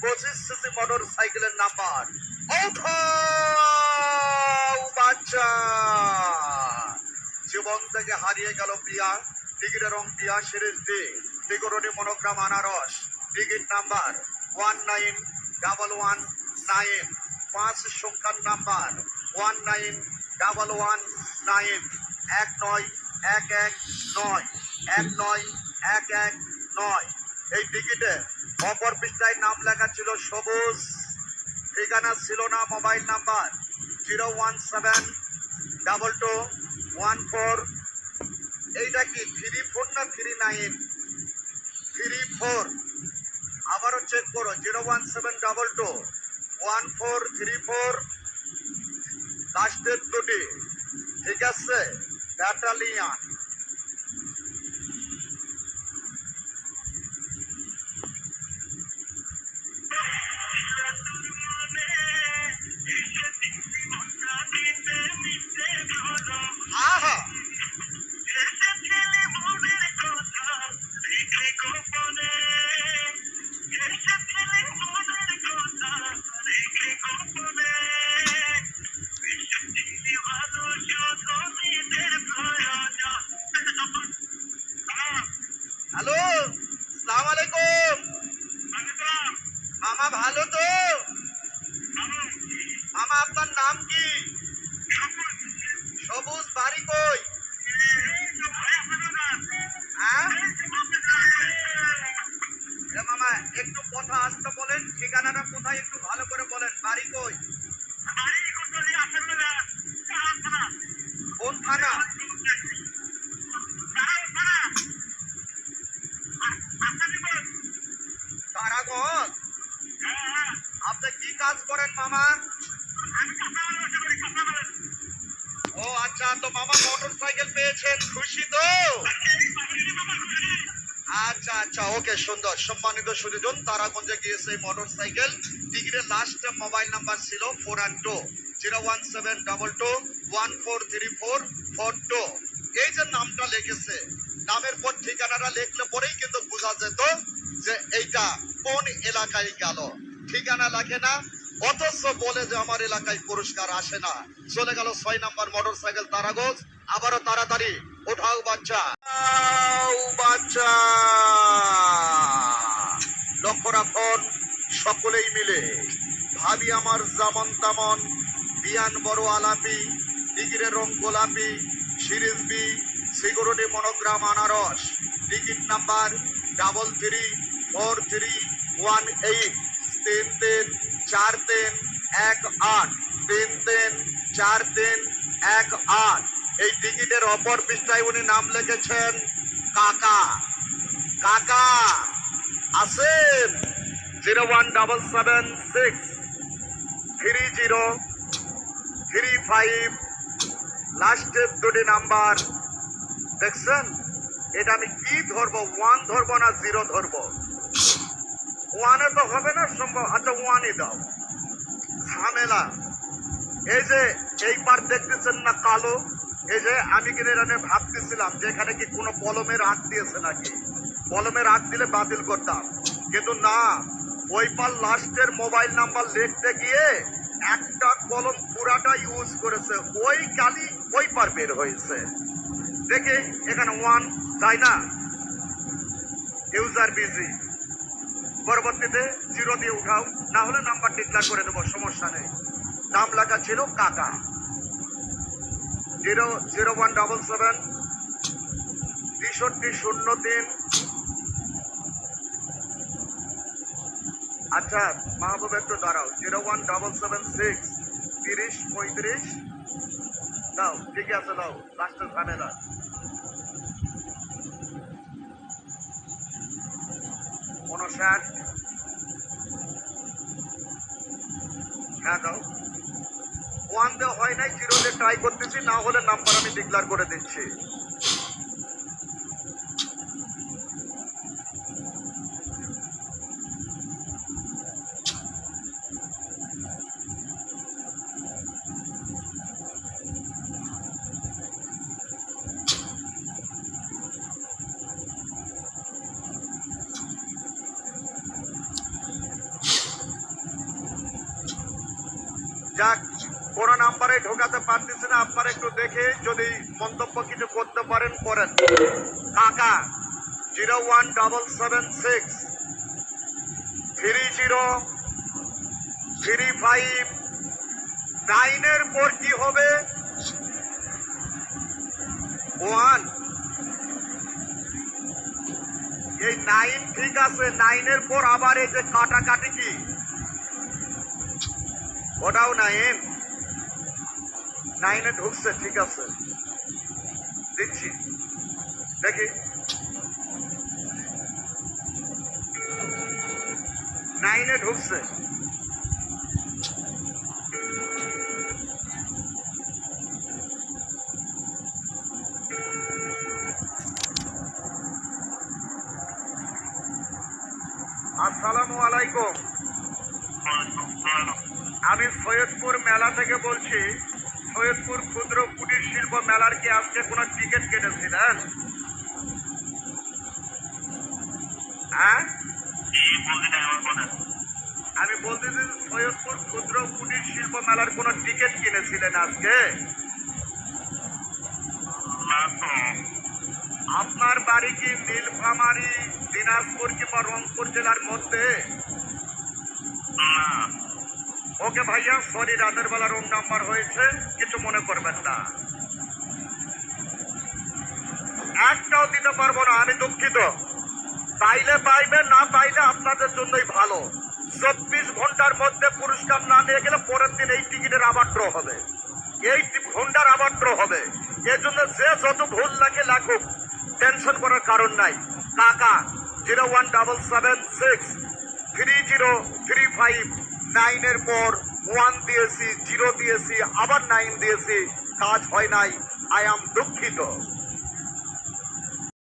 পঁচিশ CC motor সাইকেলের number. বাচ্চা। জীবন থেকে হারিয়ে গেল প্রিয়া। টিকিটের রং প্রিয়া, সিরিজ ডি। টিকরটি মনোগ্রাম, আনারস। Ticket number one nine double one nine. পাঁচ সংখ্যার number one nine double one nine. এক নয়, এক এক নয়। এক নয়, এক এক নয়। এই টিকিটে অপর পৃষ্ঠায় নাম লেখা ছিল সবুজ। ঠিকানা ছিল না mobile number. Zero one seven double two one four. এইটা কি থ্রি ফোর না থ্রি নাইন থ্রি ফোর আবারও চেক করো, zero one seven double two one four three four লাস্টের দুটি। ঠিক আছে, ব্যাটালিয়ান। Aha. কোন থানা? তারাগঞ্জ। আপনি কি কাজ করেন মামা? ও আচ্ছা তো মামা মোটর সাইকেল পেয়েছেন খুশি তো? আচ্ছা আচ্ছা ওকে, সুন্দর। সম্মানিত সুদীজন, তারাগঞ্জে গিয়েছে মোটর সাইকেল টিকিটের লাস্ট মোবাইল নাম্বার ছিল four and two zero one seven double two one four three four four two এই যে নামটা লিখেছে নামের পর ঠিকানাটা লিখলে পরেই কিন্তু বোঝা যেত যে এইটা কোন এলাকায় গেল। ঠিকানা লেখে না অথচ বলে যে আমার এলাকায় পুরস্কার আসে না। চলে গেল ছয় নাম্বার মোটর সাইকেল তারাগঞ্জ আবারও তাড়াতাড়ি, ওঠাও বাচ্চা। বাচ্চা। লক্ষ্য রাখুন, সকলেই মিলে। ভাবি আমার জামন তামন, বিয়ান বড় আলাপি ডিগিরের রং গোলাপি, সিরিজ বি, সিকিউরিটি মনোগ্রাম আনারস। Ticket number double three, four three, one eight. তিন তিন। চার তিন এক আট, তিন তিন চার তিন এক আট। এই টিকিটের অপর পৃষ্ঠায় উনি নাম লিখেছেন কাকা। কাকা আছেন zero one double seven six three zero three five. লাস্টের দুটি নাম্বার। দেখছেন? এটা আমি কি ধরবো? ওয়ান ধরবো না জিরো ধরবো? ওয়ানে তো হবে না, সম্ভব আচ্ছা ওয়ানই দাও। ঝামেলা। এই যে এই পার দেখতেছেন না কালো, এই যে আমি কিনে এখানে ভাবতেছিলাম যে এখানে কি কোনো কলমের আগ দিয়েছে নাকি? কলমের আগ দিলে বাতিল করতাম। কিন্তু না ওই পার লাস্টের মোবাইল নাম্বার লিখতে গিয়ে একটা কলম পুরাটা ইউজ করেছে। ওই কালি ওই পার বের হয়েছে। দেখে, এখানে ওয়ান, তাই না? User busy. পরবর্তীতে জিরো দিয়ে উঠাও, না হলে নাম্বার ডিক্লার করে দেবো, সমস্যা নেই। নাম লেখা ছিল কাকা। Zero zero one double seven তেষট্টি শূন্য তিন। আচ্ছা মাহবুব একটু দাঁড়াও। Zero one double seven six তিরিশ পঁয়ত্রিশ। দাও ঠিক আছে, দাও। লাস্টের ঝামেলা। উনষাট হ্যাঁ ওয়ান দেওয়া হয় নাই, জিরো দিয়ে ট্রাই করতেছি, না হলে নাম্বার আমি ডিক্লার করে দিচ্ছি। যাক, কোনো নাম্বারে ঢোকাতে পারতেছি না। আপনারা একটু দেখে যদি মন্তব্য কিছু করতে পারেন, করেন। কাকা, zero one double seven six, three zero, three five, নাইনের পর কি হবে? ওয়ান। এই নাইন ঠিক আছে, নাইনের পর আবার এই যে কাটাকাটি কি? ওটাও নাইন। নাইনে ঢুকছে ঠিক আছে। দিচ্ছি। দেখি। নাইনে ঢুকছে। আসসালামু আলাইকুম। আমি সৈয়দপুর মেলা থেকে বলছি সৈয়দপুর ক্ষুদ্র কুটির শিল্প মেলার কি আজকে কোনো টিকিট কেটেছিলেন হ্যাঁ? আমি বলতেছি সৈয়দপুর ক্ষুদ্র কুটির শিল্প মেলার কোনো টিকিট কিনেছিলেন আজকে? আপনার বাড়ি কি নীলফামারি দিনাজপুর কিংবা রংপুর জেলার মধ্যে? ওকে ভাইয়া সরি রাতের বেলা রুম নাম্বার হয়েছে, কিছু মনে করবেন না। একটাও দিতে পারব না, আমি দুঃখিত। পাইলে পাইবে, না পাইলে আপনাদের জন্যই ভালো। চব্বিশ ঘণ্টার মধ্যে পুরস্কার না নিয়ে গেলে পরের দিন এই টিকিটের আবার ড্র হবে। এই ঘণ্টার আবার ড্র হবে। এর জন্য যে যত ভুল লাগে লাগুক টেনশন করার কারণ নাই। কাকা zero one double seven six three zero three five নাইনের পর ওয়ান দিয়েছি, জিরো দিয়েছি, আবার নাইন দিয়েছি, কাজ হয় নাই, আই এম দুঃখিত।